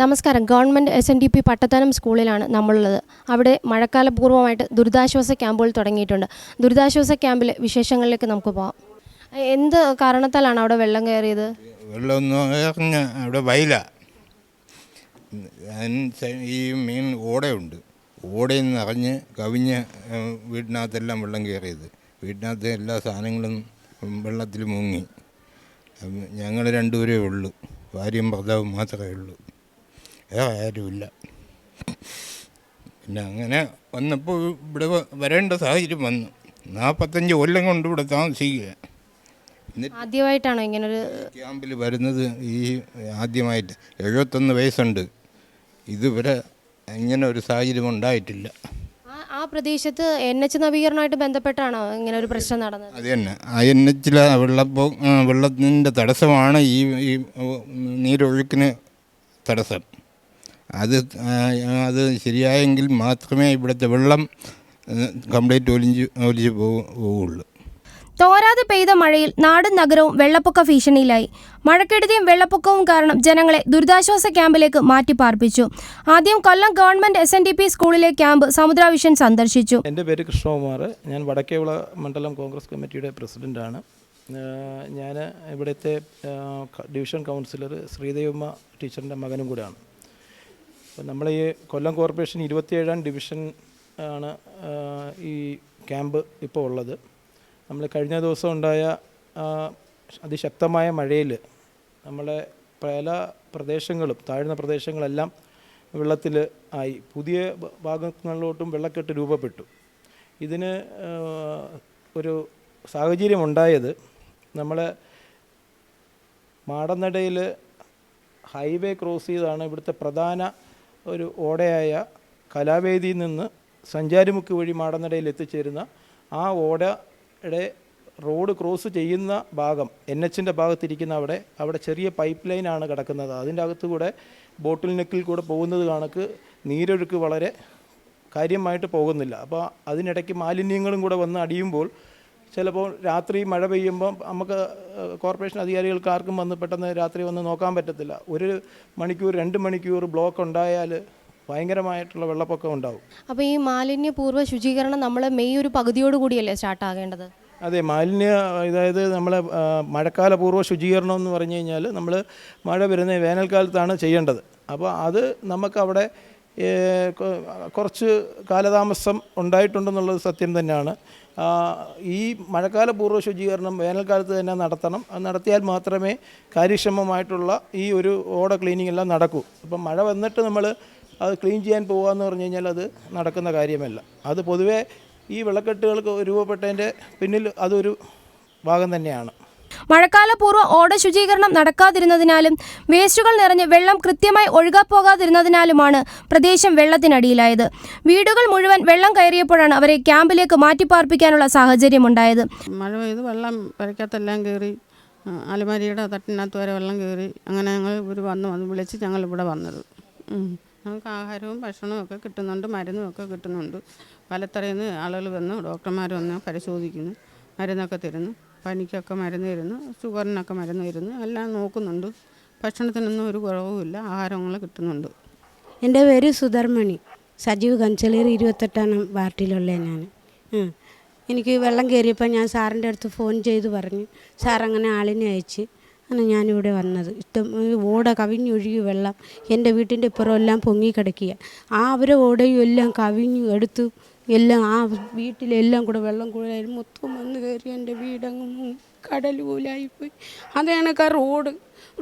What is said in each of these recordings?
നമസ്കാരം. Government S N D P Pattathanam സ്കൂളിലാണ് നമ്മളുള്ളത്. അവിടെ മഴക്കാലപൂർവമായിട്ട് ദുരിതാശ്വാസ ക്യാമ്പുകൾ തുടങ്ങിയിട്ടുണ്ട്. ദുരിതാശ്വാസ ക്യാമ്പിലെ വിശേഷങ്ങളിലേക്ക് നമുക്ക് പോകാം എന്ത് കാരണത്താലാണ് അവിടെ വെള്ളം കയറിയത്? വെള്ളം അവിടെ വയല. ഈ മീൻ ഓടയുണ്ട്. ഓടയിൽ നിറഞ്ഞ് കവിഞ്ഞ് വീടിനകത്തെല്ലാം വെള്ളം കയറിയത്. വീട്ടിനകത്തെ എല്ലാ സാധനങ്ങളും വെള്ളത്തിൽ മുങ്ങി. ഞങ്ങൾ രണ്ടുപേരേ ഉള്ളൂ. ഭാര്യയും ഭർത്താവും മാത്രമേ ഉള്ളൂ. വേറെ ആരുമില്ല പിന്നെ അങ്ങനെ വന്നപ്പോൾ ഇവിടെ വരേണ്ട സാഹചര്യം വന്നു. നാൽപ്പത്തഞ്ച് കൊല്ലം കൊണ്ട് ഇവിടെ താമസിക്കുക. ആദ്യമായിട്ടാണോ ഇങ്ങനെ ഒരു ക്യാമ്പിൽ വരുന്നത് ഈ ആദ്യമായിട്ട്. എഴുപത്തൊന്ന് വയസ്സുണ്ട്. ഇതുവരെ ഇങ്ങനെ ഒരു സാഹചര്യം ഉണ്ടായിട്ടില്ല. ആ- ആ പ്രദേശത്ത് എൻ എച്ച് നവീകരണമായിട്ട് ബന്ധപ്പെട്ടാണോ ഇങ്ങനെ ഒരു പ്രശ്നം നടന്നത്? അത് തന്നെ. ആ എൻ എച്ചിലെ വെള്ളപ്പോ വെള്ളത്തിന്റെ തടസ്സമാണ് ഈ ഈ നീരൊഴുക്കിന് തടസ്സം. അത് അത് ശരിയായെങ്കിൽ മാത്രമേ ഇവിടുത്തെ വെള്ളം കംപ്ലീറ്റ് ഒലിഞ്ച് ഒലിച്ച് പോവുള്ളൂ. തോരാതെ പെയ്ത മഴയിൽ നാടും നഗരവും വെള്ളപ്പൊക്ക ഭീഷണിയിലായി. മഴക്കെടുതിയും വെള്ളപ്പൊക്കവും കാരണം ജനങ്ങളെ ദുരിതാശ്വാസ ക്യാമ്പിലേക്ക് മാറ്റിപ്പാർപ്പിച്ചു. ആദ്യം Kollam government S N D P സ്കൂളിലെ ക്യാമ്പ് സമുദ്രാവിഷൻ സന്ദർശിച്ചു. എന്റെ പേര് കൃഷ്ണകുമാർ. ഞാൻ വടക്കേവിള മണ്ഡലം കോൺഗ്രസ് കമ്മിറ്റിയുടെ പ്രസിഡന്റാണ് ഞാൻ ഇവിടുത്തെ ഡിവിഷൻ കൗൺസിലർ ശ്രീദേവമ്മ ടീച്ചറിന്റെ മകനും കൂടെയാണ്. അപ്പോൾ നമ്മൾ ഈ കൊല്ലം കോർപ്പറേഷൻ ഇരുപത്തിയേഴാം ഡിവിഷൻ ആണ് ഈ ക്യാമ്പ് ഇപ്പോൾ ഉള്ളത്. നമ്മൾ കഴിഞ്ഞ ദിവസം ഉണ്ടായ അതിശക്തമായ മഴയിൽ നമ്മളെ പല പ്രദേശങ്ങളും താഴ്ന്ന പ്രദേശങ്ങളെല്ലാം വെള്ളത്തിൽ ആയി. പുതിയ ഭാഗങ്ങളിലോട്ടും വെള്ളക്കെട്ട് രൂപപ്പെട്ടു. ഇതിന് ഒരു സാഹചര്യം ഉണ്ടായത് നമ്മൾ മാടനടയിൽ ഹൈവേ ക്രോസ് ചെയ്താണ് ഇവിടുത്തെ പ്രധാന ഒരു ഓടയായ കലാവേദിയിൽ നിന്ന് സഞ്ചാരിമുക്ക് വഴി മാടനടയിൽ എത്തിച്ചേരുന്ന ആ ഓടയുടെ റോഡ് ക്രോസ് ചെയ്യുന്ന ഭാഗം എൻ എച്ചിന്റെ ഭാഗത്തിരിക്കുന്ന അവിടെ അവിടെ ചെറിയ പൈപ്പ് ലൈനാണ് കിടക്കുന്നത്. അതിന്റെ അകത്ത് കൂടെ ബോട്ടിൽ നെക്കിൽ കൂടെ പോകുന്നത് കണക്ക് നീരൊഴുക്ക് വളരെ കാര്യമായിട്ട് പോകുന്നില്ല. അപ്പോൾ അതിനിടയ്ക്ക് മാലിന്യങ്ങളും കൂടെ വന്ന് അടിയുമ്പോൾ ചിലപ്പോൾ രാത്രി മഴ പെയ്യുമ്പോൾ നമുക്ക് കോർപ്പറേഷൻ അധികാരികൾക്ക് ആർക്കും വന്ന് പെട്ടെന്ന് രാത്രി വന്ന് നോക്കാൻ പറ്റത്തില്ല. ഒരു മണിക്കൂർ രണ്ട് മണിക്കൂർ ബ്ലോക്ക് ഉണ്ടായാൽ ഭയങ്കരമായിട്ടുള്ള വെള്ളപ്പൊക്കം ഉണ്ടാവും. അപ്പോൾ ഈ മാലിന്യപൂർവ ശുചീകരണം നമ്മൾ മെയ് ഒരു പകുതിയോട് കൂടിയല്ലേ സ്റ്റാർട്ട് ആകേണ്ടത്? അതെ മാലിന്യ അതായത് നമ്മൾ മഴക്കാലപൂർവ ശുചീകരണം എന്ന് പറഞ്ഞു കഴിഞ്ഞാൽ നമ്മൾ മഴ വരുന്ന വേനൽക്കാലത്താണ് ചെയ്യേണ്ടത്. അപ്പോൾ അത് നമുക്കവിടെ കുറച്ച് കാലതാമസം ഉണ്ടായിട്ടുണ്ടെന്നുള്ളത് സത്യം തന്നെയാണ്. ഈ മഴക്കാല പൂർവ ശുചീകരണം വേനൽക്കാലത്ത് തന്നെ നടത്തണം. അത് നടത്തിയാൽ മാത്രമേ കാര്യക്ഷമമായിട്ടുള്ള ഈ ഒരു ഓട ക്ലീനിങ് എല്ലാം നടക്കൂ. അപ്പം മഴ വന്നിട്ട് നമ്മൾ അത് ക്ലീൻ ചെയ്യാൻ പോകുക പറഞ്ഞു കഴിഞ്ഞാൽ അത് നടക്കുന്ന കാര്യമല്ല. അത് പൊതുവേ ഈ വെള്ളക്കെട്ടുകൾക്ക് രൂപപ്പെട്ടതിന്റെ പിന്നിൽ അതൊരു ഭാഗം തന്നെയാണ്. മഴക്കാലപൂർവ ഓട ശുചീകരണം നടക്കാതിരുന്നതിനാലും വേസ്റ്റുകൾ നിറഞ്ഞ് വെള്ളം കൃത്യമായി ഒഴുകാപ്പോകാതിരുന്നതിനാലുമാണ് പ്രദേശം വെള്ളത്തിനടിയിലായത്. വീടുകൾ മുഴുവൻ വെള്ളം കയറിയപ്പോഴാണ് അവരെ ക്യാമ്പിലേക്ക് മാറ്റിപ്പാർപ്പിക്കാനുള്ള സാഹചര്യമുണ്ടായത്. മഴ പെയ്ത് വെള്ളം വരയ്ക്കത്തെല്ലാം കയറി അലമാരിയുടെ തട്ടിനകത്ത് വരെ വെള്ളം കയറി അങ്ങനെ ഞങ്ങൾ ഇവർ വന്ന് വന്ന് വിളിച്ച് ഞങ്ങൾ ഇവിടെ വന്നത്. ഞങ്ങൾക്ക് ആഹാരവും ഭക്ഷണവും ഒക്കെ കിട്ടുന്നുണ്ട് മരുന്നും ഒക്കെ കിട്ടുന്നുണ്ട്. പലത്തറയിൽ നിന്ന് ആളുകൾ വന്ന് ഡോക്ടർമാർ വന്ന് പരിശോധിക്കുന്നു മരുന്നൊക്കെ തരുന്നു. പനിക്കൊക്കെ മരുന്ന് തരുന്നു ഷുഗറിനൊക്കെ മരുന്ന് തരുന്നു എല്ലാം നോക്കുന്നുണ്ട്. ഭക്ഷണത്തിനൊന്നും ഒരു കുറവുമില്ല ആഹാരങ്ങൾ കിട്ടുന്നുണ്ട്. എന്റെ പേര് സുധർമണി സജീവ് കഞ്ചലീർ ഇരുപത്തെട്ടാം വാർഡിലുള്ള ഞാൻ എനിക്ക് വെള്ളം കയറിയപ്പോൾ ഞാൻ സാറിന്റെ അടുത്ത് ഫോൺ ചെയ്ത് പറഞ്ഞു സാർ അങ്ങനെ ആളിനെ അയച്ച് അങ്ങനെ ഞാനിവിടെ വന്നത്. ഇഷ്ടം ഓട കവിഞ്ഞൊഴുകി വെള്ളം എന്റെ വീട്ടിന്റെ പൊങ്ങി കിടക്കുക ആ അവരെ ഓടയും എല്ലാം കവിഞ്ഞു എടുത്തു എല്ലാം ആ വീട്ടിലെല്ലാം കൂടെ വെള്ളം കൂടെ മൊത്തം വന്ന് കയറി എന്റെ വീടങ്ങ് കടൽ പോലായിപ്പോയി അത് കണക്ക് ആ റോഡ്.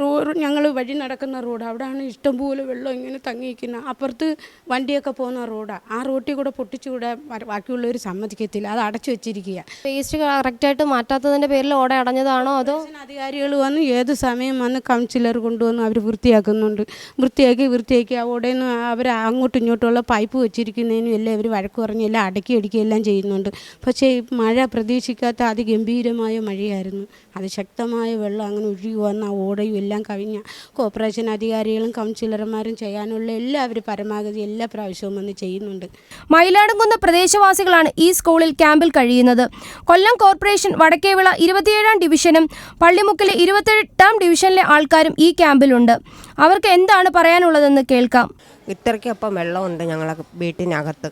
റോഡ് ഞങ്ങൾ വഴി നടക്കുന്ന റോഡ്. അവിടെയാണ് ഇഷ്ടംപോലെ വെള്ളം ഇങ്ങനെ തങ്ങിയിരിക്കുന്നത്. അപ്പുറത്ത് വണ്ടിയൊക്കെ പോകുന്ന റോഡാണ് ആ റോട്ടിൽ കൂടെ പൊട്ടിച്ചുകൂടെ ബാക്കിയുള്ളവർ സമ്മതിക്കത്തില്ല. അത് അടച്ചു വെച്ചിരിക്കുക വേസ്റ്റ് കറക്റ്റായിട്ട് മാറ്റാത്തതിന്റെ പേരിൽ ഓട അടഞ്ഞതാണോ അതോ? അധികാരികൾ വന്ന് ഏത് സമയം വന്ന് കൗൺസിലർ കൊണ്ടുവന്ന് അവർ വൃത്തിയാക്കുന്നുണ്ട്. വൃത്തിയാക്കി വൃത്തിയാക്കി അവിടെ നിന്ന് അവർ അങ്ങോട്ടും ഇങ്ങോട്ടുള്ള പൈപ്പ് വെച്ചിരിക്കുന്നതിനും എല്ലാം അവർ വഴക്ക് പറഞ്ഞ് എല്ലാം അടക്കി അടിക്കുകയെല്ലാം ചെയ്യുന്നുണ്ട്. പക്ഷേ ഈ മഴ പ്രതീക്ഷിക്കാത്ത അതിഗംഭീരമായ മഴയായിരുന്നു. അത് അതിശക്തമായ വെള്ളം അങ്ങനെ ഒഴുകി വന്ന ആ ഓടയും എല്ലാം കവിഞ്ഞ കോർപ്പറേഷൻ അധികാരികളും കൗൺസിലർമാരും ചെയ്യാനുള്ള എല്ലാവരും പരമാവധി എല്ലാ പ്രാവശ്യവും വന്ന് ചെയ്യുന്നുണ്ട്. മയിലാടുംകുന്ന് പ്രദേശവാസികളാണ് ഈ സ്കൂളിൽ ക്യാമ്പിൽ കഴിയുന്നത്. കൊല്ലം കോർപ്പറേഷൻ വടക്കേവിള ഇരുപത്തിയേഴാം ഡിവിഷനും പള്ളിമുക്കിലെ ഇരുപത്തെട്ടാം ഡിവിഷനിലെ ആൾക്കാരും ഈ ക്യാമ്പിലുണ്ട്. അവർക്ക് എന്താണ് പറയാനുള്ളതെന്ന് കേൾക്കാം. ഇത്രയ്ക്കൊപ്പം വെള്ളമുണ്ട് ഞങ്ങളെ വീട്ടിനകത്ത്.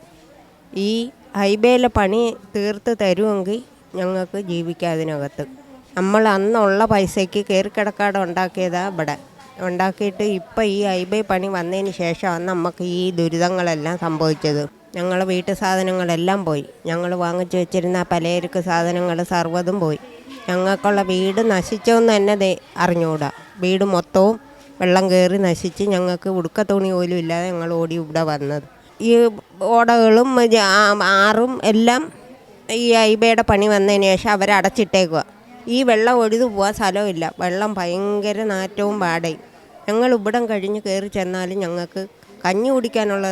ഈ ഹൈവേയിലെ പണി തീർത്ത് തരുമെങ്കിൽ ഞങ്ങൾക്ക് ജീവിക്കാം അതിനകത്ത്. നമ്മൾ അന്നുള്ള പൈസയ്ക്ക് കയറി കിടക്കാട് ഉണ്ടാക്കിയതാണ് ഇവിടെ. ഉണ്ടാക്കിയിട്ട് ഇപ്പം ഈ ഐബൈ പണി വന്നതിന് ശേഷമാണ് നമുക്ക് ഈ ദുരിതങ്ങളെല്ലാം സംഭവിച്ചത്. ഞങ്ങൾ വീട്ടു സാധനങ്ങളെല്ലാം പോയി. ഞങ്ങൾ വാങ്ങിച്ചു വെച്ചിരുന്ന പലചരക്ക് സാധനങ്ങൾ സർവതും പോയി. ഞങ്ങൾക്കുള്ള വീട് നശിച്ചോന്ന് തന്നെ അറിഞ്ഞുകൂടാ വീട് മൊത്തവും വെള്ളം കയറി നശിച്ച് ഞങ്ങൾക്ക് ഉടുക്ക തുണി പോലും ഇല്ലാതെ ഞങ്ങൾ ഓടി ഇവിടെ വന്നത്. ഈ ഓടകളും ആറും എല്ലാം ഈ ഐബയുടെ പണി വന്നതിന് ശേഷം അവരടച്ചിട്ടേക്കുക ഈ വെള്ളം ഒഴുതു പോകാൻ സ്ഥലമില്ല വെള്ളം ഭയങ്കര നാറ്റവും പാടയും. ഞങ്ങൾ ഇവിടം കഴിഞ്ഞ് കയറി ചെന്നാലും ഞങ്ങൾക്ക് കഞ്ഞി കുടിക്കാനുള്ള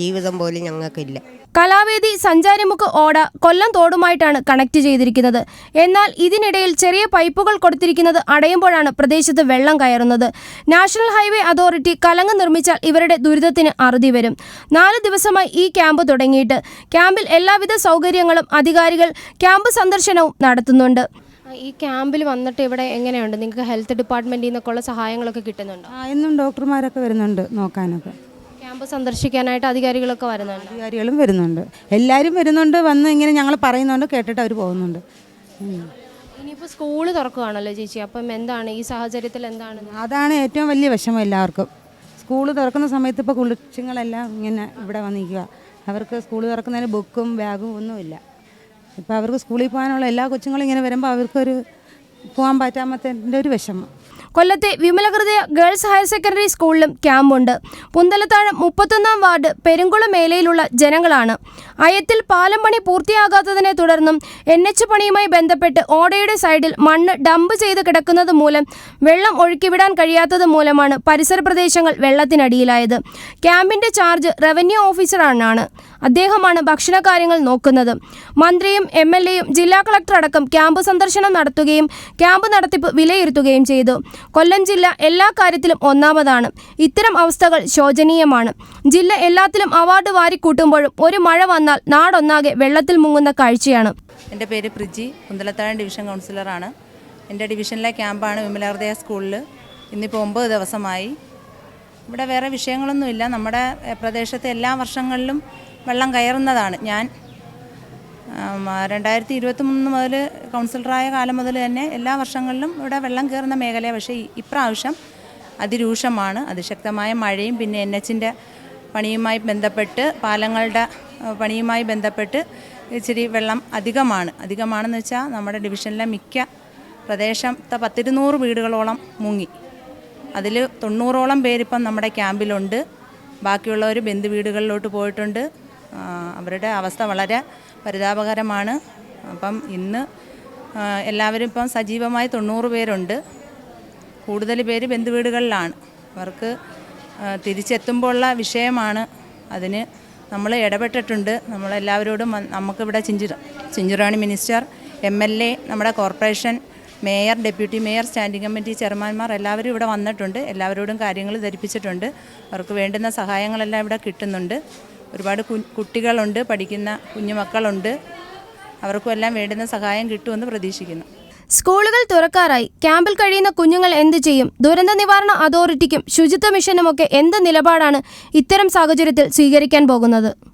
ജീവിതം പോലും ഞങ്ങൾക്കില്ല. കലാവേദി സഞ്ചാരിമുക്ക് ഓട കൊല്ലം തോടുമായിട്ടാണ് കണക്ട് ചെയ്തിരിക്കുന്നത്. എന്നാൽ ഇതിനിടയിൽ ചെറിയ പൈപ്പുകൾ കൊടുത്തിരിക്കുന്നത് അടയുമ്പോഴാണ് പ്രദേശത്ത് വെള്ളം കയറുന്നത്. നാഷണൽ ഹൈവേ അതോറിറ്റി കലങ്ങ് നിർമ്മിച്ചാൽ ഇവരുടെ ദുരിതത്തിന് അറുതി വരും. നാല് ദിവസമായി ഈ ക്യാമ്പ് തുടങ്ങിയിട്ട്. ക്യാമ്പിൽ എല്ലാവിധ സൗകര്യങ്ങളും അധികാരികൾ ക്യാമ്പ് സന്ദർശനവും നടത്തുന്നുണ്ട്. ഈ ക്യാമ്പിൽ വന്നിട്ട് ഇവിടെ എങ്ങനെയുണ്ട്? നിങ്ങൾക്ക് ഹെൽത്ത് ഡിപ്പാർട്ട്മെന്റിൽ നിന്നൊക്കെ ഉള്ള സഹായങ്ങളൊക്കെ കിട്ടുന്നുണ്ടോ? ആ എന്നും ഡോക്ടർമാരൊക്കെ വരുന്നുണ്ട് നോക്കാനൊക്കെ. ക്യാമ്പ് സന്ദർശിക്കാനായിട്ട് അധികാരികളൊക്കെ വരുന്നുണ്ട്? അധികാരികളും വരുന്നുണ്ട്. എല്ലാവരും വരുന്നുണ്ട്. വന്ന് ഇങ്ങനെ ഞങ്ങൾ പറയുന്നുണ്ട്. കേട്ടിട്ട് അവർ പോകുന്നുണ്ട്. ഉം. ഇനിയിപ്പോൾ സ്കൂൾ തുറക്കുകയാണല്ലോ ചേച്ചി. അപ്പം എന്താണ്? ഈ സാഹചര്യത്തിൽ എന്താണ്? അതാണ് ഏറ്റവും വലിയ വിഷമം എല്ലാവർക്കും. സ്കൂൾ തുറക്കുന്ന സമയത്ത് ഇപ്പോൾ കുളിച്ചുങ്ങളെല്ലാം ഇങ്ങനെ ഇവിടെ വന്നിരിക്കുക അവർക്ക് സ്കൂൾ തുറക്കുന്നതിന് ബുക്കും ബാഗും ഒന്നുമില്ല. ഇപ്പോൾ അവർക്ക് സ്കൂളിൽ പോകാനുള്ള എല്ലാ കൊച്ചുങ്ങളും ഇങ്ങനെ വരുമ്പോൾ അവർക്കൊരു പോകാൻ പറ്റാമത്തതിന്റെ ഒരു വിഷമം. കൊല്ലത്തെ വിമലഹൃദയ ഗേൾസ് ഹയർ സെക്കൻഡറി സ്കൂളിലും ക്യാമ്പുണ്ട്. പുന്തലത്താഴം മുപ്പത്തൊന്നാം വാർഡ് പെരുങ്കുളം മേലയിലുള്ള ജനങ്ങളാണ്. അയത്തിൽ പാലം പണി പൂർത്തിയാകാത്തതിനെ തുടർന്നും എൻ എച്ച് പണിയുമായി ബന്ധപ്പെട്ട് ഓടയുടെ സൈഡിൽ മണ്ണ് ഡംപ് ചെയ്ത് കിടക്കുന്നത് മൂലം വെള്ളം ഒഴുക്കിവിടാൻ കഴിയാത്തത് മൂലമാണ് പരിസര പ്രദേശങ്ങൾ വെള്ളത്തിനടിയിലായത്. ക്യാമ്പിന്റെ ചാർജ് റവന്യൂ ഓഫീസറാണ്. അദ്ദേഹമാണ് ഭക്ഷണകാര്യങ്ങൾ നോക്കുന്നത്. മന്ത്രിയും എം എൽ എയും ജില്ലാ കളക്ടർ അടക്കം ക്യാമ്പ് സന്ദർശനം നടത്തുകയും ക്യാമ്പ് നടത്തിപ്പ് വിലയിരുത്തുകയും ചെയ്തു. കൊല്ലം ജില്ല എല്ലാ കാര്യത്തിലും ഒന്നാമതാണ്. ഇത്തരം അവസ്ഥകൾ ശോചനീയമാണ്. ജില്ല എല്ലാത്തിലും അവാർഡ് വാരിക്കൂട്ടുമ്പോഴും ഒരു മഴ വന്നാൽ നാടൊന്നാകെ വെള്ളത്തിൽ മുങ്ങുന്ന കാഴ്ചയാണ്. എന്റെ പേര് പ്രിജി. കുന്തലത്താഴം ഡിവിഷൻ കൗൺസിലറാണ്. എന്റെ ഡിവിഷനിലെ ക്യാമ്പാണ് വിമലഹൃദയ സ്കൂളിൽ ഇന്നിപ്പോൾ ഒമ്പത് ദിവസമായി ഇവിടെ വേറെ വിഷയങ്ങളൊന്നുമില്ല നമ്മുടെ പ്രദേശത്തെ എല്ലാ വർഷങ്ങളിലും വെള്ളം കയറുന്നതാണ് ഞാൻ. രണ്ടായിരത്തി ഇരുപത്തി മൂന്ന് മുതൽ കൗൺസിലറായ കാലം മുതൽ തന്നെ എല്ലാ വർഷങ്ങളിലും ഇവിടെ വെള്ളം കയറുന്ന മേഖലയാണ്. പക്ഷേ ഇപ്രാവശ്യം അതിരൂക്ഷമാണ്. അതിശക്തമായ മഴയും പിന്നെ എൻ എച്ചിന്റെ പണിയുമായി ബന്ധപ്പെട്ട് പാലങ്ങളുടെ പണിയുമായി ബന്ധപ്പെട്ട് ഇച്ചിരി വെള്ളം അധികമാണ്. അധികമാണെന്ന് വെച്ചാൽ നമ്മുടെ ഡിവിഷനിലെ മിക്ക പ്രദേശത്തെ പത്തിരുന്നൂറ് വീടുകളോളം മുങ്ങി. അതിൽ തൊണ്ണൂറോളം പേരിപ്പം നമ്മുടെ ക്യാമ്പിലുണ്ട്. ബാക്കിയുള്ളവർ ബന്ധു വീടുകളിലോട്ട് പോയിട്ടുണ്ട്. അവരുടെ അവസ്ഥ വളരെ പരിതാപകരമാണ്. അപ്പം ഇന്ന് എല്ലാവരും ഇപ്പം സജീവമായി തൊണ്ണൂറ് പേരുണ്ട്. കൂടുതൽ പേര് ബന്ധുവീടുകളിലാണ് അവർക്ക് തിരിച്ചെത്തുമ്പോഴുള്ള വിഷയമാണ്. അതിന് നമ്മൾ ഇടപെട്ടിട്ടുണ്ട്. നമ്മളെല്ലാവരോടും നമുക്കിവിടെ ചിഞ്ചിറ Chinchurani minister M L A നമ്മുടെ corporation mayor deputy mayor standing committee ചെയർമാൻമാർ എല്ലാവരും ഇവിടെ വന്നിട്ടുണ്ട്. എല്ലാവരോടും കാര്യങ്ങൾ ധരിപ്പിച്ചിട്ടുണ്ട്. അവർക്ക് വേണ്ടുന്ന സഹായങ്ങളെല്ലാം ഇവിടെ കിട്ടുന്നുണ്ട്. ഒരുപാട് കുട്ടികളുണ്ട് പഠിക്കുന്ന കുഞ്ഞുമക്കളുണ്ട്. അവർക്കും എല്ലാം വേണ്ടുന്ന സഹായം കിട്ടുമെന്ന് പ്രതീക്ഷിക്കുന്നു. സ്കൂളുകൾ തുറക്കാറായി. ക്യാമ്പിൽ കഴിയുന്ന കുഞ്ഞുങ്ങൾ എന്ത് ചെയ്യും? ദുരന്ത നിവാരണ അതോറിറ്റിക്കും ശുചിത്വ മിഷനുമൊക്കെ എന്ത് നിലപാടാണ് ഇത്തരം സാഹചര്യത്തിൽ സ്വീകരിക്കാൻ പോകുന്നത്?